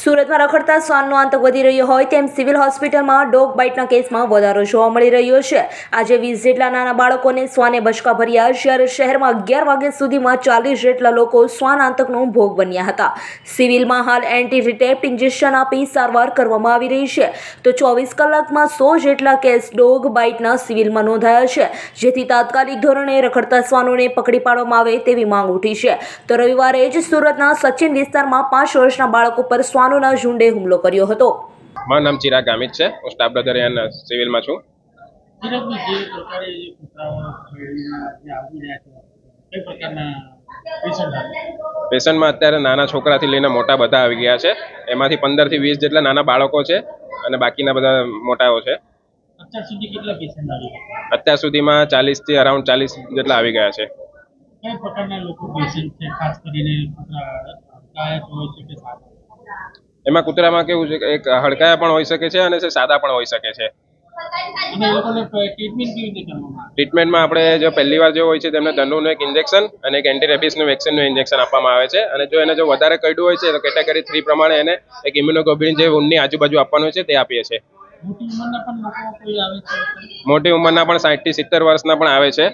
સુરતમાં રખડતા શ્વાનનો આંત વધી રહ્યો હોય તેમ સિવિલ હોસ્પિટલમાં ડોગ બાઇટના કેસમાં વધારો જોવા મળી રહ્યો છે. આજે વીસ જેટલા નાના બાળકોને શ્વાને બચકા ભર્યા જ્યારે શહેરમાં અગિયાર વાગ્યા સુધીમાં ચાલીસ જેટલા લોકો શ્વાન આતંકનો ભોગ બન્યા હતા. સિવિલમાં હાલ એન્ટી રિટેપ્ટ ઇન્જેક્શન આપી સારવાર કરવામાં આવી રહી છે. તો ચોવીસ કલાકમાં સો જેટલા કેસ ડોગ બાઇટના સિવિલમાં નોંધાયા છે, જેથી તાત્કાલિક ધોરણે રખડતા શ્વાનોને પકડી પાડવામાં આવે તેવી માંગ ઉઠી છે. તો રવિવારે જ સુરતના સચિન વિસ્તારમાં પાંચ વર્ષના બાળકો પર શ્વાનોના ઝુંડે હુમલો કર્યો હતો. મારું નામ ચિરાગ ગામિત છે. હું સ્ટાફ બ્રધર સિવિલમાં છું. પેશન્ટમાં અત્યારે નાના છોકરાથી લઈને મોટા બધા આવી ગયા છે. એમાંથી પંદરથી વીસ જેટલા નાના બાળકો છે અને બાકીના બધા મોટાઓ છે. અત્યાર સુધીમાં ચાલીસથી અરાઉન્ડ ચાલીસ જેટલા આવી ગયા છે. કઈ પ્રકારના લોકો પેશન્ટ છે? ખાસ કરીને કૂતરા હોય છે કે સાદા એમાં કૂતરામાં કેવું છે કે એક હડકાયા પણ હોઈ શકે છે અને સાદા પણ હોઈ શકે છે. ટ્રીટમેન્ટમાં આપણે જો પહેલી વાર જો હોય છે તેમને દંડુનું એક ઇન્જેક્શન અને એક એન્ટી રેબિસનું વેક્સિનનું ઇન્જેક્શન આપવામાં આવે છે. અને જો એને જો વધારે કરડ્યું હોય છે તો કેટેગરી થ્રી પ્રમાણે એને એક ઇમ્યુનોગ્લોબ્યુલિન જે ઊનની આજુબાજુ આપવાનું હોય છે તે આપીએ છીએ. મોટી ઉંમરના પણ સાઠ સાઠથી સિત્તેર વર્ષના પણ આવે છે.